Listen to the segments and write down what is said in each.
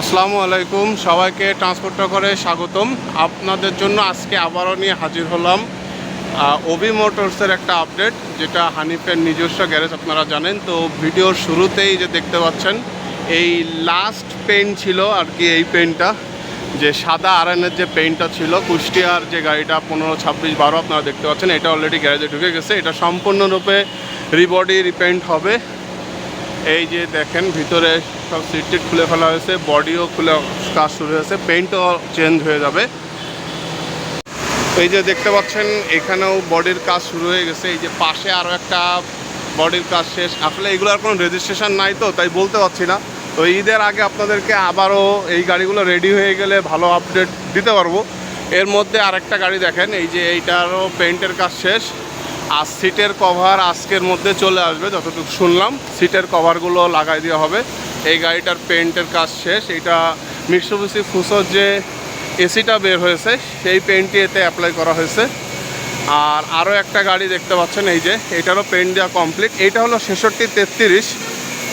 আসসালামু আলাইকুম, সবাইকে ট্রান্সপোর্টার করে স্বাগতম। আপনাদের জন্য আজকে আবারও নিয়ে হাজির হলাম ওবি মোটরসের একটা আপডেট যেটা হানিফের নিজস্ব গ্যারেজ আপনারা জানেন। তো ভিডিওর শুরুতেই যে দেখতে পাচ্ছেন, এই লাস্ট পেইন্ট ছিল আর কি এই পেইন্টটা যে সাদা আরএনের যে পেইন্টটা ছিল, কুষ্টিয়ার যে গাড়িটা পনেরো, ছাব্বিশ, বারো আপনারা দেখতে পাচ্ছেন, এটা অলরেডি গ্যারেজে ঢুকে গেছে। এটা সম্পূর্ণরূপে রিবডি রিপেন্ট হবে। এই যে দেখেন, ভিতরে সব সিট খুলে ফেলা হয়েছে, বডিও খুলে কাজ শুরু হয়েছে পেইন্টও চেঞ্জ হয়ে যাবে। এই যে দেখতে পাচ্ছেন, এখানেও বডির কাজ শুরু হয়ে গেছে। এই যে পাশে আরও একটা বডির কাজ শেষ। আসলে এগুলোর কোনো রেজিস্ট্রেশন নাই তো, তাই বলতে পারছি না। তো ঈদের আগে আপনাদেরকে আবারও এই গাড়িগুলো রেডি হয়ে গেলে ভালো আপডেট দিতে পারব। এর মধ্যে আরেকটা গাড়ি দেখেন, এই যে এইটারও পেইন্টের কাজ শেষ। আর সিটের কভার আজকের মধ্যে চলে আসবে, যতটুকু শুনলাম। সিটের কভারগুলো লাগাই দেওয়া হবে। এই গাড়িটার পেন্টের কাজ শেষ। এটা মিক্সোবিসি ফুসোর যে এসিটা বের হয়েছে, সেই পেইন্টটি এতে অ্যাপ্লাই করা হয়েছে। আর আরও একটা গাড়ি দেখতে পাচ্ছেন, এই যে, এটারও পেইন্ট দেওয়া কমপ্লিট। এইটা হলো ছেষট্টি তেত্রিশ।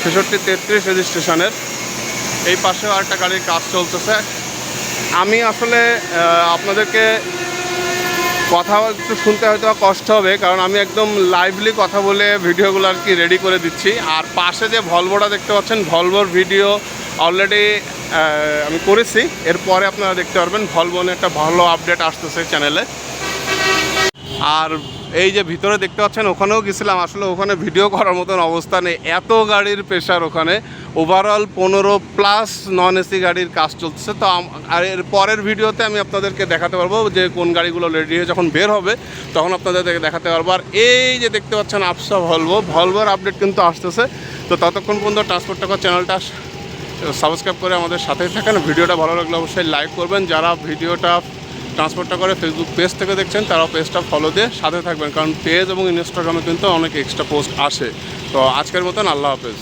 ছেষট্টি তেত্রিশ রেজিস্ট্রেশনের। এই পাশেও আরেকটা গাড়ির কাজ চলতেছে। আমি আসলে আপনাদেরকে কথা একটু শুনতে হয়তো কষ্ট হবে, কারণ আমি একদম লাইভলি কথা বলে ভিডিওগুলো আর কি রেডি করে দিচ্ছি। আর পাশে যে ভলভোটা দেখতে পাচ্ছেন ভলভোর ভিডিও অলরেডি আমি করেছি। এরপরে আপনারা দেখতে পারবেন ভলভো নিয়ে একটা ভালো আপডেট আসতেছে চ্যানেলে আর এই যে ভিতরে দেখতে পাচ্ছেন, ওখানেও গেছিলাম। আসলে ওখানে ভিডিও করার মতন অবস্থা নেই। এত গাড়ির প্রেশার ওখানে। ওভারঅল পনেরো প্লাস নন এসি গাড়ির কাজ চলছে তো আর এর পরের ভিডিওতে আমি আপনাদেরকে দেখাতে পারব যে কোন গাড়িগুলো রেডি হয়ে যখন বের হবে, তখন আপনাদের দেখাতে পারব। আর এই যে দেখতে পাচ্ছেন আপসা ভলভো ভলভোর আপডেট কিন্তু আসতেছে। তো ততক্ষণ পর্যন্ত ট্রান্সপোর্ট টাকা চ্যানেলটা সাবস্ক্রাইব করে আমাদের সাথেই থাকেন। ভিডিওটা ভালো লাগলে অবশ্যই লাইক করবেন। যারা ভিডিওটা ট্রান্সপোর্টটা করে ফেসবুক পেজ থেকে দেখছেন, তারাও পেজটা ফলো দিয়ে সাথে থাকবেন। কারণ পেজ এবং ইনস্টাগ্রামে কিন্তু অনেক এক্সট্রা পোস্ট আসে। তো আজকের মতন আল্লাহ হাফেজ।